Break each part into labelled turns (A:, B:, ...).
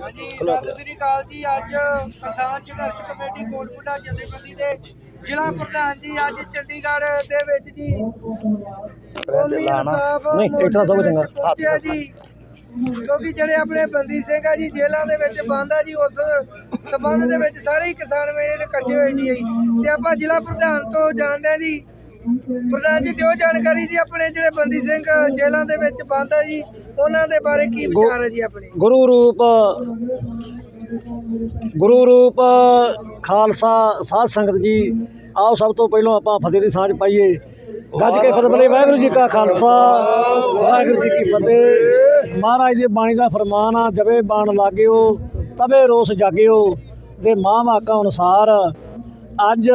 A: ਹਾਂਜੀ ਸਤਿ ਸ੍ਰੀ ਅਕਾਲ ਜੀ। ਅੱਜ ਕਿਸਾਨ ਸੰਘਰਸ਼ ਕਮੇਟੀ ਕੋਟਪੁਰਾ ਜਥੇਬੰਦੀ ਦੇ ਜ਼ਿਲ੍ਹਾ ਪ੍ਰਧਾਨ ਜੀ ਅੱਜ ਚੰਡੀਗੜ੍ਹ ਦੇ ਵਿੱਚ ਜੀ। ਕੌਮੀ ਇਨਸਾਫ
B: ਨਹੀਂ, ਇਸ ਤਰ੍ਹਾਂ ਸਗੋਂ ਚੰਗਾ।
A: ਪਹੁੰਚਿਆ ਜੀ। ਕਿਉਂਕਿ ਜਿਹੜੇ ਆਪਣੇ ਬੰਦੀ ਸਿੰਘ ਆ ਜੀ ਜੇਲ੍ਹਾਂ ਦੇ ਵਿੱਚ ਬੰਦ ਆ ਜੀ ਉਸ ਸਬੰਧ ਦੇ ਵਿੱਚ ਸਾਰੇ ਹੀ ਕਿਸਾਨ ਮੇਲ ਇਕੱਠੇ ਹੋਏ ਜੀ। ਤੇ ਆਪਾਂ ਜ਼ਿਲ੍ਹਾ ਪ੍ਰਧਾਨ ਤੋਂ ਜਾਣਦੇ ਆ ਜੀ ਪ੍ਰਧਾਨ ਜੀ ਦਿਓ ਜਾਣਕਾਰੀ ਜੀ ਆਪਣੇ ਜਿਹੜੇ ਬੰਦੀ ਸਿੰਘ ਜੇਲ੍ਹਾਂ ਦੇ ਵਿੱਚ ਬੰਦ ਆ ਜੀ ਉਹਨਾਂ ਦੇ ਬਾਰੇ ਕੀ ਵਿਚਾਰ ਹੈ ਜੀ ਆਪਣੇ?
B: ਗੁਰੂ ਰੂਪ ਗੁਰੂ ਰੂਪ ਖਾਲਸਾ ਸਾਧ ਸੰਗਤ ਜੀ ਆਓ ਸਭ ਤੋਂ ਪਹਿਲਾਂ ਆਪਾਂ ਫਤਿਹ ਦੀ ਸਾਂਝ ਪਾਈਏ। ਗੱਜ ਕੇ ਫਤਿਹ ਬਲੇ ਵਾਹਿਗੁਰੂ ਜੀ ਕਾ ਖਾਲਸਾ ਵਾਹਿਗੁਰੂ ਜੀ ਕੀ ਫਤਿਹ। ਮਹਾਰਾਜ ਦੀ ਬਾਣੀ ਦਾ ਫਰਮਾਨ ਆ ਜਵੇ ਬਾਣ ਲਾਗਿਓ ਤਵੇ ਰੋਸ ਜਾਗਿਓ ਦੇ ਮਾਂ ਵਾਕਾਂ ਅਨੁਸਾਰ ਅੱਜ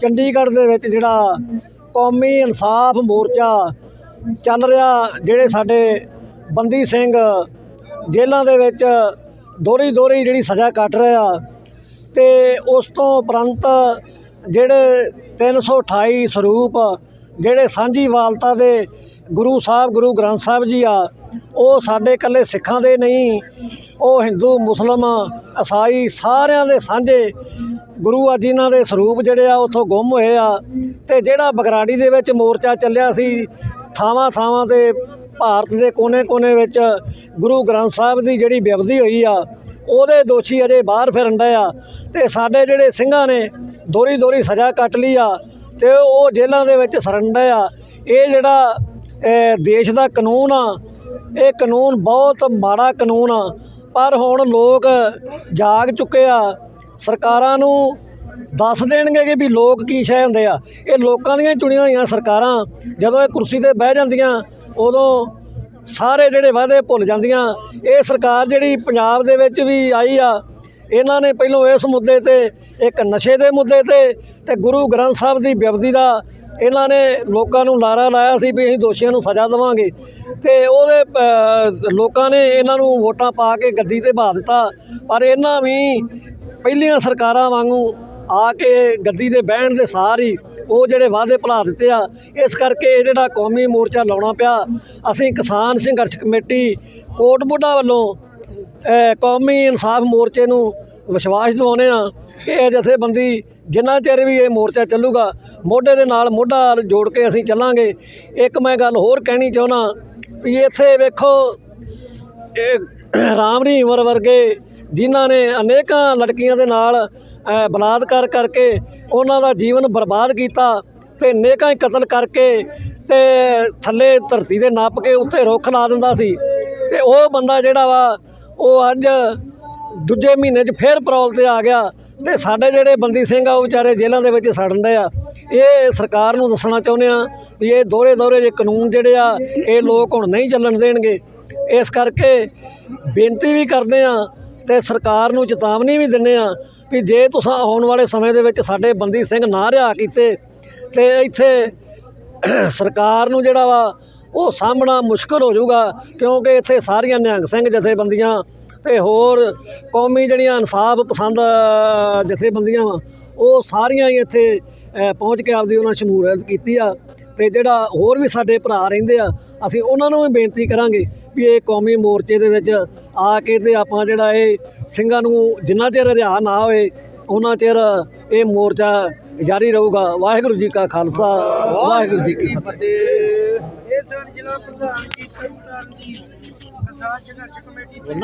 B: ਚੰਡੀਗੜ੍ਹ ਦੇ ਵਿੱਚ ਜਿਹੜਾ ਕੌਮੀ ਇਨਸਾਫ ਮੋਰਚਾ ਚੱਲ ਰਿਹਾ, ਜਿਹੜੇ ਸਾਡੇ ਬੰਦੀ ਸਿੰਘ ਜੇਲ੍ਹਾਂ ਦੇ ਵਿੱਚ ਦੋਹਰੀ ਦੋਹਰੀ ਜਿਹੜੀ ਸਜ਼ਾ ਕੱਟ ਰਿਹਾ ਤੇ ਉਸ ਤੋਂ ਉਪਰੰਤ ਜਿਹੜੇ 328 ਸਰੂਪ ਜਿਹੜੇ ਸਾਂਝੀ ਵਾਲਤਾ ਦੇ ਗੁਰੂ ਸਾਹਿਬ, ਗੁਰੂ ਗ੍ਰੰਥ ਸਾਹਿਬ ਜੀ ਆ, ਉਹ ਸਾਡੇ ਇਕੱਲੇ ਸਿੱਖਾਂ ਦੇ ਨਹੀਂ, ਉਹ ਹਿੰਦੂ ਮੁਸਲਮ ਈਸਾਈ ਸਾਰਿਆਂ ਦੇ ਸਾਂਝੇ ਗੁਰੂ ਆ ਜਿਨ੍ਹਾਂ ਦੇ ਸਰੂਪ ਜਿਹੜੇ ਆ, ਉੱਥੋਂ ਗੁੰਮ ਹੋਏ ਆ ਤੇ ਜਿਹੜਾ ਬਗਰਾੜੀ ਦੇ ਵਿੱਚ ਮੋਰਚਾ ਚੱਲਿਆ ਸੀ, ਥਾਵਾਂ ਥਾਵਾਂ ਤੇ ਭਾਰਤ ਦੇ ਕੋਨੇ-ਕੋਨੇ ਵਿੱਚ ਗੁਰੂ ਗ੍ਰੰਥ ਸਾਹਿਬ ਦੀ ਜਿਹੜੀ ਬਿਵਦੀ ਹੋਈ ਆ, ਉਹਦੇ ਦੋਸ਼ੀ ਅਜੇ ਬਾਹਰ ਫਿਰਨ ਡਏ ਆ ਤੇ ਸਾਡੇ ਜਿਹੜੇ ਸਿੰਘਾਂ ਨੇ ਦੋਰੀ ਦੋਰੀ ਸਜ਼ਾ ਕੱਟ ਲਈ ਆ ਤੇ ਉਹ ਜੇਲ੍ਹਾਂ ਦੇ ਵਿੱਚ ਸਰਨ ਡਏ ਆ। ਇਹ ਜਿਹੜਾ ਦੇਸ਼ ਦਾ ਕਾਨੂੰਨ ਆ, ਇਹ ਕਾਨੂੰਨ ਬਹੁਤ ਮਾੜਾ ਕਾਨੂੰਨ ਆ, ਪਰ ਹੁਣ ਲੋਕ ਜਾਗ ਚੁੱਕੇ ਆ ਸਰਕਾਰਾਂ ਨੂੰ ਦੱਸ ਦੇਣਗੇ ਕਿ ਵੀ ਲੋਕ ਕੀ ਸ਼ੈ ਹੁੰਦੇ ਆ। ਇਹ ਲੋਕਾਂ ਦੀਆਂ ਚੁਣੀਆਂ ਹੋਈਆਂ ਸਰਕਾਰਾਂ। ਜਦੋਂ ਇਹ ਕੁਰਸੀ ਤੇ ਬਹਿ ਜਾਂਦੀਆਂ, ਉਦੋਂ ਸਾਰੇ ਜਿਹੜੇ ਵਾਅਦੇ ਭੁੱਲ ਜਾਂਦੀਆਂ। ਇਹ ਸਰਕਾਰ ਜਿਹੜੀ ਪੰਜਾਬ ਦੇ ਵਿੱਚ ਵੀ ਆਈ ਆ, ਇਹਨਾਂ ਨੇ ਪਹਿਲੋਂ ਇਸ ਮੁੱਦੇ ਤੇ, ਇੱਕ ਨਸ਼ੇ ਦੇ ਮੁੱਦੇ ਤੇ ਤੇ ਗੁਰੂ ਗ੍ਰੰਥ ਸਾਹਿਬ ਦੀ ਬਿਵਦੀ ਦਾ ਇਹਨਾਂ ਨੇ ਲੋਕਾਂ ਨੂੰ ਲਾਰਾ ਲਾਇਆ ਸੀ ਵੀ ਅਸੀਂ ਦੋਸ਼ੀਆਂ ਨੂੰ ਸਜ਼ਾ ਦੇਵਾਂਗੇ। ਤੇ ਉਹਦੇ ਲੋਕਾਂ ਨੇ ਇਹਨਾਂ ਨੂੰ ਵੋਟਾਂ ਪਾ ਕੇ ਗੱਦੀ ਤੇ ਬਹਾ ਦਿੱਤਾ। ਪਰ ਇਹਨਾਂ ਵੀ ਪਹਿਲੀਆਂ ਸਰਕਾਰਾਂ ਵਾਂਗੂ ਆ ਕੇ ਗੱਦੀ ਦੇ ਬਹਿਣ ਦੇ ਸਾਰ ਹੀ ਉਹ ਜਿਹੜੇ ਵਾਅਦੇ ਭੁਲਾ ਦਿੱਤੇ ਆ, ਇਸ ਕਰਕੇ ਇਹ ਜਿਹੜਾ ਕੌਮੀ ਮੋਰਚਾ ਲਾਉਣਾ ਪਿਆ, ਅਸੀਂ ਕਿਸਾਨ ਸੰਘਰਸ਼ ਕਮੇਟੀ ਕੋਟਬੁੱਢਾ ਵੱਲੋਂ ਕੌਮੀ ਇਨਸਾਫ ਮੋਰਚੇ ਨੂੰ ਵਿਸ਼ਵਾਸ ਦਿਵਾਉਂਦੇ ਆ ਕਿ ਇਹ ਜਥੇਬੰਦੀ ਜਿੰਨਾ ਚਿਰ ਵੀ ਇਹ ਮੋਰਚਾ ਚੱਲੂਗਾ, ਮੋਢੇ ਦੇ ਨਾਲ ਮੋਢਾ ਜੋੜ ਕੇ ਅਸੀਂ ਚੱਲਾਂਗੇ। ਇੱਕ ਮੈਂ ਗੱਲ ਹੋਰ ਕਹਿਣੀ ਚਾਹੁੰਦਾ ਵੀ ਇੱਥੇ ਵੇਖੋ, ਇਹ ਰਾਮ ਰਹੀਮਰ ਵਰਗੇ ਜਿਨ੍ਹਾਂ ਨੇ ਅਨੇਕਾਂ ਲੜਕੀਆਂ ਦੇ ਨਾਲ ਬਲਾਤਕਾਰ ਕਰਕੇ ਉਹਨਾਂ ਦਾ ਜੀਵਨ ਬਰਬਾਦ ਕੀਤਾ ਤੇ ਅਨੇਕਾਂ ਹੀ ਕਤਲ ਕਰਕੇ ਤੇ ਥੱਲੇ ਧਰਤੀ ਦੇ ਨੱਪ ਕੇ ਉੱਥੇ ਰੁੱਖ ਲਾ ਦਿੰਦਾ ਸੀ। ਤੇ ਉਹ ਬੰਦਾ ਜਿਹੜਾ ਵਾ, ਉਹ ਅੱਜ ਦੂਜੇ ਮਹੀਨੇ 'ਚ ਫੇਰ ਪਰੌਲ ਤੇ ਆ ਗਿਆ ਤੇ ਸਾਡੇ ਜਿਹੜੇ ਬੰਦੀ ਸਿੰਘ ਆ, ਉਹ ਵਿਚਾਰੇ ਜੇਲ੍ਹਾਂ ਦੇ ਵਿੱਚ ਸੜਨਦੇ ਆ। ਇਹ ਸਰਕਾਰ ਨੂੰ ਦੱਸਣਾ ਚਾਹੁੰਦੇ ਆ ਵੀ ਇਹ ਦੋਹਰੇ ਦੋਹਰੇ ਜੇ ਕਾਨੂੰਨ ਜਿਹੜੇ ਆ, ਇਹ ਲੋਕ ਹੁਣ ਨਹੀਂ ਚੱਲਣ ਦੇਣਗੇ। ਇਸ ਕਰਕੇ ਬੇਨਤੀ ਵੀ ਕਰਦੇ ਆ ਤੇ ਸਰਕਾਰ ਨੂੰ ਚੇਤਾਵਨੀ ਵੀ ਦਿੰਦੇ ਆ ਵੀ ਜੇ ਤੁਸੀਂ ਆਉਣ ਵਾਲੇ ਸਮੇਂ ਦੇ ਵਿੱਚ ਸਾਡੇ ਬੰਦੀ ਸਿੰਘ ਨਾ ਰਿਹਾ ਕੀਤੇ ਤੇ ਇੱਥੇ ਸਰਕਾਰ ਨੂੰ ਜਿਹੜਾ ਵਾ ਉਹ ਸਾਹਮਣਾ ਮੁਸ਼ਕਲ ਹੋ ਜਾਊਗਾ, ਕਿਉਂਕਿ ਇੱਥੇ ਸਾਰੀਆਂ ਨਿਹੰਗ ਸਿੰਘ ਜਥੇਬੰਦੀਆਂ ਤੇ ਹੋਰ ਕੌਮੀ ਜਿਹੜੀਆਂ ਇਨਸਾਫ ਪਸੰਦ ਜਥੇਬੰਦੀਆਂ ਵਾ, ਉਹ ਸਾਰੀਆਂ ਹੀ ਇੱਥੇ ਪਹੁੰਚ ਕੇ ਆਪਦੀ ਉਹਨਾਂ ਸ਼ਮੂਲੀਅਤ ਕੀਤੀ ਆ। ਤੇ ਜਿਹੜਾ ਹੋਰ ਵੀ ਸਾਡੇ ਭਰਾ ਰਹਿੰਦੇ ਆ ਅਸੀਂ ਉਹਨਾਂ ਨੂੰ ਵੀ ਬੇਨਤੀ ਕਰਾਂਗੇ ਵੀ ਇਹ ਕੌਮੀ ਮੋਰਚੇ ਦੇ ਵਿੱਚ ਆ ਕੇ ਤੇ ਆਪਾਂ ਜਿਹੜਾ ਇਹ ਸਿੰਘਾਂ ਨੂੰ ਜਿੰਨਾ ਚਿਰ ਰਿਹਾ ਨਾ ਹੋਏ ਉਹਨਾਂ ਚਿਰ ਇਹ ਮੋਰਚਾ ਜਾਰੀ ਰਹੂਗਾ। ਵਾਹਿਗੁਰੂ ਜੀ ਕਾ ਖਾਲਸਾ ਵਾਹਿਗੁਰੂ ਜੀ ਕੀ ਫਤਿਹ।
A: ਇਹ ਸਨ ਜ਼ਿਲ੍ਹਾ ਪ੍ਰਧਾਨ ਜੀ ਤਰਨਤਾਰਨ ਜੀ ਕਿਸਾਨ ਸੰਘਰਸ਼ ਕਮੇਟੀ ਦੇ